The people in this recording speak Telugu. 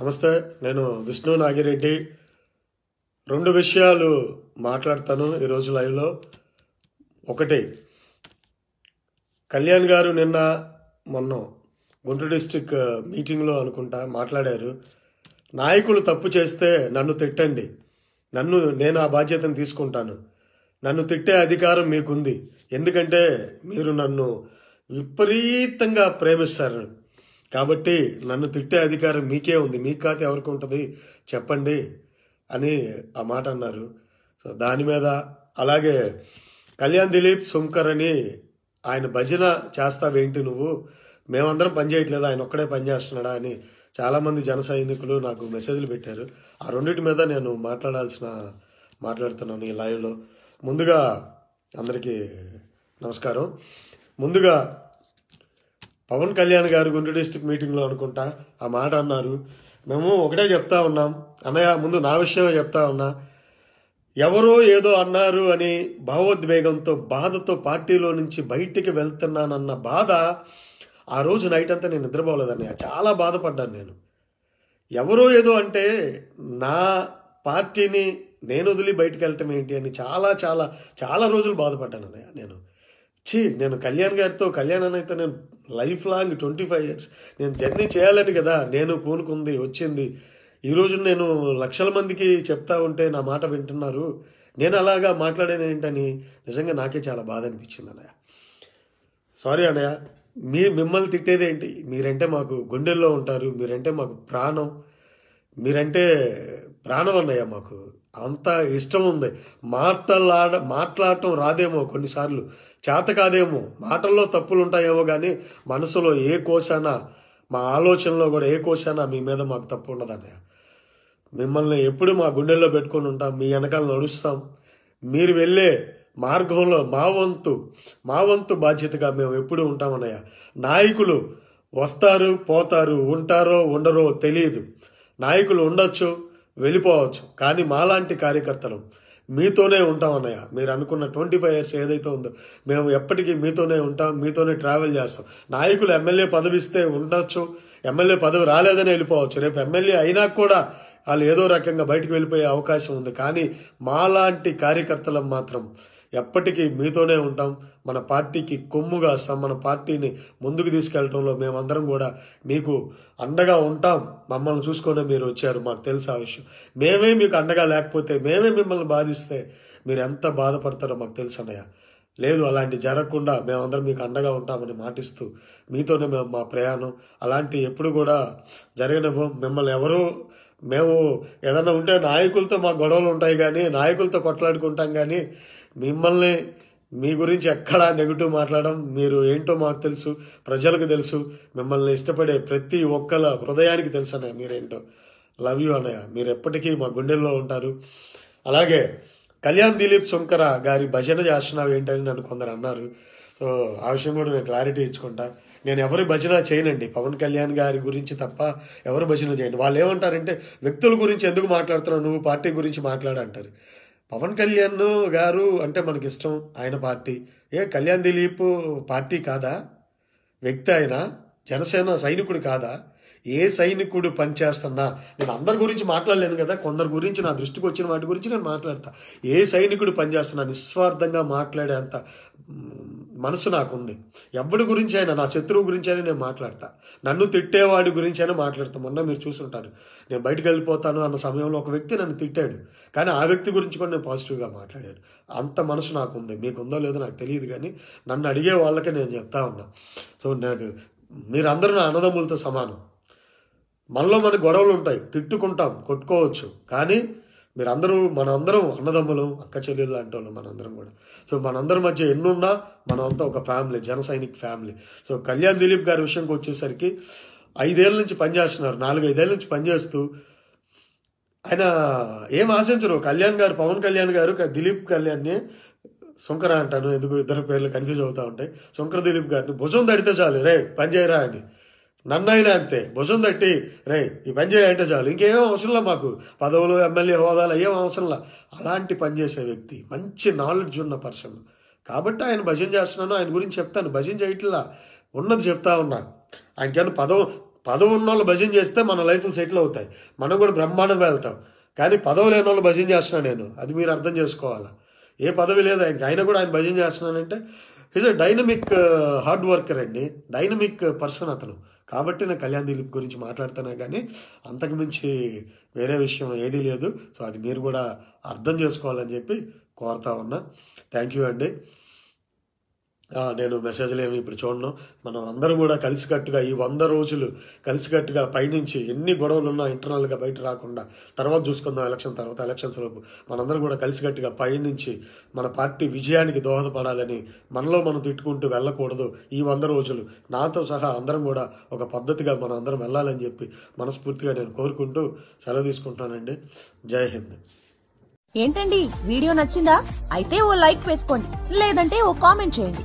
నమస్తే నేను విష్ణు నాగిరెడ్డి. రెండు విషయాలు మాట్లాడతాను ఈరోజు లైవ్లో ఒకటి కళ్యాణ్ గారు నిన్న మొన్న గుంటూరు డిస్టిక్ మీటింగ్లో అనుకుంటా మాట్లాడారు. నాయకులు తప్పు చేస్తే నన్ను తిట్టండి. నన్ను నేను ఆ బాధ్యతను తీసుకుంటాను. నన్ను తిట్టే అధికారం మీకుంది. ఎందుకంటే మీరు నన్ను విపరీతంగా ప్రేమిస్తారు. కాబట్టి నన్ను తిట్టే అధికారం మీకే ఉంది. మీకు కాదు ఎవరికి ఉంటుంది? చెప్పండి అని ఆ మాట అన్నారు. సో దాని మీద అలాగే కళ్యాణ్ దిలీప్ సుంకర్ అని ఆయన భజన చేస్తావేంటి నువ్వు? మేమందరం పని చేయట్లేదు. ఆయన ఒక్కడే పని చేస్తున్నాడా అని చాలామంది జన సైనికులు నాకు మెసేజ్లు పెట్టారు. ఆ రెండింటి మీద నేను మాట్లాడాల్సిన మాట్లాడుతున్నాను ఈ లైవ్లో ముందుగా అందరికీ నమస్కారం. ముందుగా పవన్ కళ్యాణ్ గారు గుంటూరు డిస్టిక్ మీటింగ్లో అనుకుంటా ఆ మాట అన్నారు. మేము ఒకటే చెప్తా ఉన్నాం. అన్నయ్య ముందు నా విషయమే చెప్తా ఉన్నా. ఎవరో ఏదో అన్నారు అని భావోద్వేగంతో బాధతో పార్టీలో నుంచి బయటికి వెళ్తున్నానన్న బాధ ఆ రోజు నైట్ అంతా నేను నిద్రపోలేదన్నయ్య. చాలా బాధపడ్డాను నేను. ఎవరో ఏదో అంటే నా పార్టీని నేను వదిలి బయటకు వెళ్ళటం ఏంటి అని చాలా చాలా చాలా రోజులు బాధపడ్డాను అన్నయ్య నేను. ఛీ నేను కళ్యాణ్ గారితో కళ్యాణ్ అన్నయ్యతో నేను life long twenty five years నేను జర్నీ చేయాలని కదా నేను పూనుకుంది వచ్చింది. ఈరోజు నేను లక్షల మందికి చెప్తా ఉంటే నా మాట వింటున్నారు. నేను అలాగా మాట్లాడాను ఏంటని నిజంగా నాకే చాలా బాధ అనిపించింది అన్నయ్య. సారీ అన్నయ్య మీ మిమ్మల్ని తిట్టేది ఏంటి? మీరంటే మాకు గుండెల్లో ఉంటారు మీరంటే మాకు ప్రాణం. మీరంటే ప్రాణం అన్నయ్య మాకు? అంత ఇష్టం ఉంది మాట్లాడ మాట్లాడటం రాదేమో కొన్నిసార్లు. చేత కాదేమో. మాటల్లో తప్పులు ఉంటాయేమో కానీ మనసులో ఏ కోశానా మా ఆలోచనలో కూడా ఏ కోశానా మీ మీద మాకు తప్పు ఉండదన్నయ్య మిమ్మల్ని ఎప్పుడు మా గుండెల్లో పెట్టుకొని ఉంటాం. మీ వెనకాల నడుస్తాం. మీరు వెళ్ళే మార్గంలో మా వంతు మా వంతు బాధ్యతగా మేము ఎప్పుడు ఉంటామన్నయ్య. నాయకులు వస్తారు పోతారు ఉంటారో ఉండరో తెలియదు. నాయకులు ఉండొచ్చు వెళ్ళిపోవచ్చు. కానీ మాలాంటి కార్యకర్తలు మీతోనే ఉంటాం అన్నయ్య. మీరు అనుకున్న ట్వంటీ ఫైవ్ ఇయర్స్ ఏదైతే ఉందో మేము ఎప్పటికీ మీతోనే ఉంటాం మీతోనే ట్రావెల్ చేస్తాం. నాయకులు ఎమ్మెల్యే పదవి ఇస్తే ఉండొచ్చు ఎమ్మెల్యే పదవి రాలేదని వెళ్ళిపోవచ్చు. రేపు ఎమ్మెల్యే అయినా కూడా వాళ్ళు ఏదో రకంగా బయటకు వెళ్ళిపోయే అవకాశం ఉంది. కానీ మాలాంటి కార్యకర్తలం మాత్రం ఎప్పటికీ మీతోనే ఉంటాం. మన పార్టీకి కొమ్ముగా వస్తాం మన పార్టీని ముందుకు తీసుకెళ్ళటంలో మేమందరం కూడా మీకు అండగా ఉంటాం. మమ్మల్ని చూసుకొని మీరు వచ్చారు. మాకు తెలుసు ఆ విషయం. మేమే మీకు అండగా లేకపోతే మేమే మిమ్మల్ని బాధిస్తే మీరు ఎంత బాధపడతారో మాకు తెలుసు అన్నయ్య. లేదు అలాంటి జరగకుండా మేమందరం మీకు అండగా ఉంటామని మాటిస్తూ మీతోనే మేము మా ప్రయాణం. అలాంటి ఎప్పుడు కూడా జరగనివ్వం. మిమ్మల్ని ఎవరూ మేము ఏదైనా ఉంటే నాయకులతో మా గొడవలు ఉంటాయి కానీ నాయకులతో కొట్లాడుకుంటాం కానీ మిమ్మల్ని మీ గురించి ఎక్కడా నెగిటివ్ మాట్లాడడం మీరు ఏంటో మాకు తెలుసు ప్రజలకు తెలుసు. మిమ్మల్ని ఇష్టపడే ప్రతి ఒక్కల హృదయానికి తెలుసు అన్నయ్య మీరేంటో. లవ్ యూ అన్నయ్య. మీరు ఎప్పటికీ మా గుండెల్లో ఉంటారు. అలాగే కళ్యాణ్ దిలీప్ సుంకర గారి భజన చేస్తున్నావు ఏంటని నన్ను కొందరు అన్నారు. సో ఆ విషయం కూడా నేను క్లారిటీ ఇచ్చుకుంటా. నేను ఎవరి భజన చేయనండి. పవన్ కళ్యాణ్ గారి గురించి తప్ప ఎవరు భజన చేయను. వాళ్ళు ఏమంటారంటే వ్యక్తుల గురించి ఎందుకు మాట్లాడుతున్నావు? నువ్వు పార్టీ గురించి మాట్లాడంటారు పవన్ కళ్యాణ్ గారు అంటే మనకి ఇష్టం ఆయన పార్టీ. ఏ కళ్యాణ్ దిలీప్ పార్టీ కాదా? వ్యక్తి ఆయన జనసేన సైనికుడు కాదా? ఏ సైనికుడు పనిచేస్తున్నా? నేను అందరి గురించి మాట్లాడలేను కదా కొందరి గురించి నా దృష్టికి వచ్చిన వాటి గురించి నేను మాట్లాడతా. ఏ సైనికుడు పనిచేస్తున్నా? నిస్వార్థంగా మాట్లాడేంత మనసు నాకుంది. ఎవడి గురించి అయినా నా శత్రువు గురించి అయినా నేను మాట్లాడతా. నన్ను తిట్టేవాడి గురించి అయినా మాట్లాడతా. మొన్న మీరు చూసుంటారు. నేను బయటకు వెళ్ళిపోతాను అన్న సమయంలో ఒక వ్యక్తి నన్ను తిట్టాడు. కానీ ఆ వ్యక్తి గురించి కూడా నేను పాజిటివ్గా మాట్లాడాను. అంత మనసు నాకు ఉంది మీకు ఉందో లేదో నాకు తెలియదు కానీ నన్ను అడిగే వాళ్ళకే నేను చెప్తా ఉన్నా. సో నాకు మీరందరూ నా అన్నదమ్ములతో సమానం. మనలో మన గొడవలు ఉంటాయి. తిట్టుకుంటాం. కొట్టుకోవచ్చు. కానీ మీరందరూ మనందరం అన్నదమ్ములం అక్క చెల్లెలు లాంటి వాళ్ళం మనందరం కూడా. సో మనందరి మధ్య ఎన్నున్నా మనమంతా ఒక family Jana Sainik family. So Kalyan Dilip గారి విషయంకి వచ్చేసరికి ఐదేళ్ళ నుంచి పనిచేస్తున్నారు నాలుగు ఐదేళ్ళ నుంచి పనిచేస్తూ ఆయన ఏం ఆశించరు. కళ్యాణ్ గారు పవన్ కళ్యాణ్ గారు దిలీప్ కళ్యాణ్ని శంకర అంటాను ఎందుకు ఇద్దరు పేర్లు కన్ఫ్యూజ్ అవుతూ ఉంటాయి. శంకర దిలీప్ గారిని భుజం తడితే చాలు రే పని చేయరా అని. నన్నైనా అంతే. భుజం తట్టి రే ఈ పని చేయాలంటే చాలు. ఇంకేం అవసరంలా మాకు? పదవులు ఎమ్మెల్యే హోదాలు ఏం అవసరంలా అలాంటి పని చేసే వ్యక్తి మంచి నాలెడ్జ్ ఉన్న పర్సన్ కాబట్టి ఆయన భజన చేస్తున్నాను ఆయన గురించి చెప్తాను. భజన చేయట్లా. ఉన్నది చెప్తా ఉన్నా. ఆయనకైనా పదవి పదవి ఉన్న వాళ్ళు భజన చేస్తే మన లైఫ్లు సెటిల్ అవుతాయి. మనం కూడా బ్రహ్మాండంగా వెళ్తాం. కానీ పదవి లేని వాళ్ళు భజన చేస్తున్నాను నేను. అది మీరు అర్థం చేసుకోవాలా? ఏ పదవి లేదు ఆయనకి. ఆయన కూడా ఆయన భజన చేస్తున్నానంటే is a dynamic hard worker అండి. డైనమిక్ పర్సన్ అతను. కాబట్టి నేను కళ్యాణ్ దిలీప్ గురించి మాట్లాడుతున్నా కానీ అంతకుమించి వేరే విషయం ఏదీ లేదు. సో అది మీరు కూడా అర్థం చేసుకోవాలని చెప్పి కోరుతా ఉన్నా. థ్యాంక్ యూ అండి. నేను మెసేజ్లు ఏమి ఇప్పుడు చూడను. మనం అందరం కూడా కలిసికట్టుగా ఈ వంద రోజులు కలిసికట్టుగా పైనుంచి ఎన్ని గొడవలు ఉన్నా ఇంటర్నల్గా బయట రాకుండా తర్వాత చూసుకుందాం ఎలక్షన్ తర్వాత ఎలక్షన్స్ లోపు మనందరం కూడా కలిసికట్టుగా పైనుంచి మన పార్టీ విజయానికి దోహదపడాలని మనలో మనం తిట్టుకుంటూ వెళ్ళకూడదు ఈ వంద రోజులు. నాతో సహా అందరం కూడా ఒక పద్ధతిగా మనం అందరం వెళ్ళాలని చెప్పి మనస్ఫూర్తిగా నేను కోరుకుంటూ సెలవు తీసుకుంటానండి జై హింద్. ఏంటండి? వీడియో నచ్చిందా? అయితే ఓ లైక్ వేసుకోండి. లేదంటే ఓ కామెంట్ చేయండి.